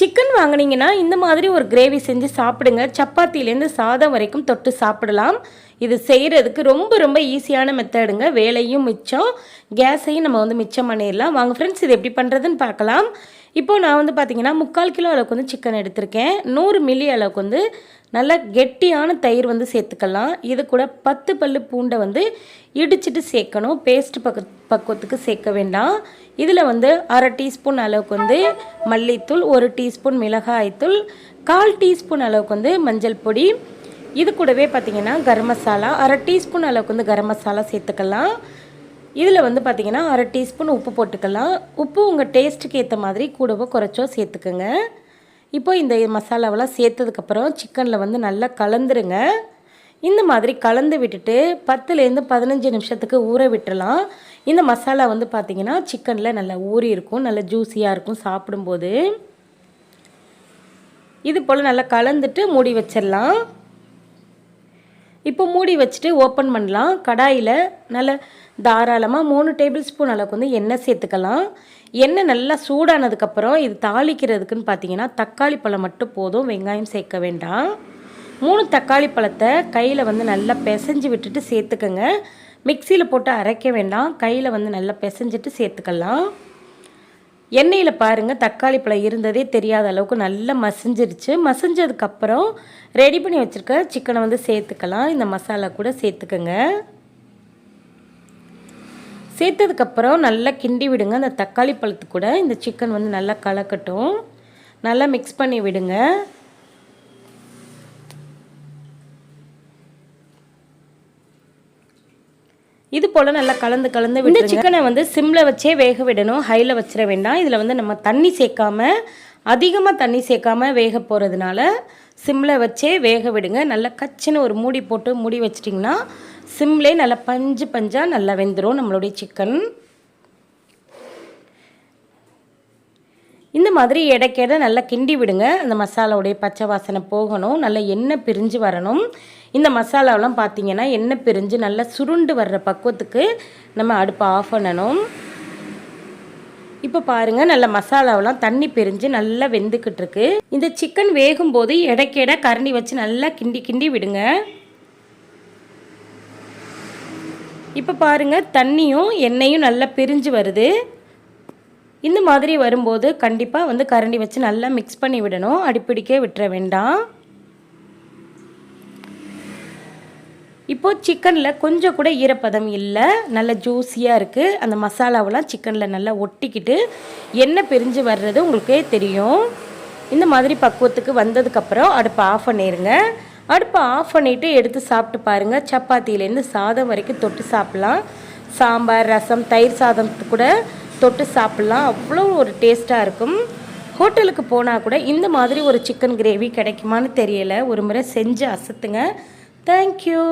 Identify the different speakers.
Speaker 1: Chicken வாங்குனீங்கன்னா இந்த மாதிரி ஒரு கிரேவி செஞ்சு சாப்பிடுங்க. சப்பாத்திலேருந்து சாதம் வரைக்கும் தொட்டு சாப்பிடலாம். இது செய்கிறதுக்கு ரொம்ப ரொம்ப ஈஸியான மெத்தடுங்க வேலையும் மிச்சம். கேஸையும் நம்ம வந்து மிச்சம் பண்ணிடலாம். வாங்க ஃப்ரெண்ட்ஸ் இது எப்படி பண்ணுறதுன்னு பார்க்கலாம். இப்போது நான் வந்து பார்த்திங்கன்னா முக்கால் கிலோ அளவுக்கு வந்து சிக்கன் எடுத்திருக்கேன். நூறு மில்லி அளவுக்கு வந்து நல்ல கெட்டியான தயிர் வந்து சேர்த்துக்கலாம். இது கூட பத்து பல்லு பூண்டை வந்து இடிச்சிட்டு சேர்க்கணும். பேஸ்ட் பக்க பக்குவத்துக்கு சேர்க்க வேண்டாம். இதில் வந்து அரை டீஸ்பூன் அளவுக்கு வந்து மல்லித்தூள் ஒரு டீஸ்பூன் மிளகாய்த்தூள் கால் டீஸ்பூன் அளவுக்கு வந்து மஞ்சள் பொடி. இது கூடவே பார்த்திங்கன்னா கரம் மசாலா அரை டீஸ்பூன் அளவுக்கு வந்து கரம் மசாலா சேர்த்துக்கலாம். இதில் வந்து பார்த்திங்கன்னா அரை டீஸ்பூன் உப்பு போட்டுக்கலாம். உப்பு உங்கள் டேஸ்ட்டுக்கு ஏற்ற மாதிரி கூடவோ குறைச்சோ சேர்த்துக்கோங்க. இப்போ இந்த மசாலாவெல்லாம் சேர்த்ததுக்கப்புறம் சிக்கனில் வந்து நல்லா கலந்துருங்க. இந்த மாதிரி கலந்து விட்டுட்டு பத்துலேருந்து பதினஞ்சு நிமிஷத்துக்கு ஊற விட்டுடலாம் இந்த மசாலா வந்து பார்த்திங்கன்னா சிக்கனில் நல்லா ஊறி இருக்கும் நல்லா ஜூஸியாக இருக்கும் சாப்பிடும்போது. இது போல் நல்லா கலந்துட்டு மூடி வச்சிடலாம். இப்போ மூடி வச்சுட்டு ஓப்பன் பண்ணலாம். கடாயில் நல்ல தாராளமாக மூணு டேபிள் ஸ்பூன் அளவுக்கு வந்து எண்ணெய் சேர்த்துக்கலாம். எண்ணெய் நல்லா சூடானதுக்கப்புறம் இது தாளிக்கிறதுக்குன்னு பார்த்தீங்கன்னா தக்காளி பழம் மட்டும் போதும். வெங்காயம் சேர்க்க வேண்டாம். மூணு தக்காளி பழத்தை கையில் வந்து நல்லா பிசைஞ்சு விட்டுட்டு சேர்த்துக்கோங்க. மிக்சியில் போட்டு அரைக்க வேண்டாம். கையில் வந்து நல்லா பிசைஞ்சிட்டு சேர்த்துக்கலாம். எண்ணெயில் பாருங்கள் தக்காளி பழம் இருந்ததே தெரியாத அளவுக்கு நல்லா மசிஞ்சிருச்சு. மசிஞ்சதுக்கப்புறம் ரெடி பண்ணி வச்சுருக்க சிக்கனை வந்து சேர்த்துக்கலாம். இந்த மசாலா கூட சேர்த்துக்கோங்க. சேர்த்ததுக்கப்புறம் நல்லா கிண்டி விடுங்க. அந்த தக்காளி பழத்து கூட இந்த சிக்கன் வந்து நல்லா கலக்கட்டும். நல்லா மிக்ஸ் பண்ணி விடுங்க. இது போல் நல்லா கலந்து கலந்து விட்டு சிக்கனை வந்து சிம்மில் வச்சே வேக விடணும். ஹையில் வச்சிட வேண்டாம். இதில் வந்து நம்ம தண்ணி சேர்க்காம அதிகமாக தண்ணி சேர்க்காம வேக போகிறதுனால சிம்மில் வச்சே வேக விடுங்க. நல்லா கச்சின்னு ஒரு மூடி போட்டு மூடி வச்சிட்டிங்கன்னா சிம்லே நல்லா பஞ்சு பஞ்சாக நல்லா வெந்துடும் நம்மளுடைய சிக்கன் இந்த மாதிரி இடைக்கிட நல்லா கிண்டி விடுங்க. அந்த மசாலாவுடைய பச்சை வாசனை போகணும். நல்லா எண்ணெய் பிரிஞ்சு வரணும். இந்த மசாலாவெலாம் பார்த்தீங்கன்னா எண்ணெய் பிரிஞ்சு நல்லா சுருண்டு வர்ற பக்குவத்துக்கு நம்ம அடுப்பை ஆஃப் பண்ணணும். இப்போ பாருங்கள் நல்ல மசாலாவெல்லாம் தண்ணி பிரிஞ்சு நல்லா வெந்துக்கிட்டு இருக்கு இந்த சிக்கன் வேகும்போது இடைக்கிட கரண்டி வச்சு நல்லா கிண்டி கிண்டி விடுங்க. இப்போ பாருங்கள் தண்ணியும் எண்ணெயும் நல்லா பிரிஞ்சு வருது. இந்த மாதிரி வரும்போது கண்டிப்பாக வந்து கரண்டி வச்சு நல்லா மிக்ஸ் பண்ணி விடணும். அடிப்பிடிக்க விட்டுற வேண்டாம். இப்போது சிக்கனில் கொஞ்சம் கூட ஈரப்பதம் இல்லை. நல்ல ஜூஸியாக இருக்குது அந்த மசாலாவெல்லாம் சிக்கனில் நல்லா ஒட்டிக்கிட்டு எண்ணெய் பிரிஞ்சு வர்றது உங்களுக்கே தெரியும். இந்த மாதிரி பக்குவத்துக்கு வந்ததுக்கப்புறம் அடுப்பை ஆஃப் பண்ணிடுங்க அடுப்பை ஆஃப் பண்ணிவிட்டு எடுத்து சாப்பிட்டு பாருங்கள் சப்பாத்தியிலேருந்து சாதம் வரைக்கும் தொட்டு சாப்பிட்லாம். சாம்பார் ரசம் தயிர் சாதத்துக்கு கூட தொட்டு சாப்பிட்லாம். அவ்வளோ ஒரு டேஸ்ட்டாக இருக்கும். ஹோட்டலுக்கு போனால் கூட இந்த மாதிரி ஒரு சிக்கன் கிரேவி கிடைக்குமான்னு தெரியலை. ஒரு முறை செஞ்சு அசத்துங்க. தேங்க்யூ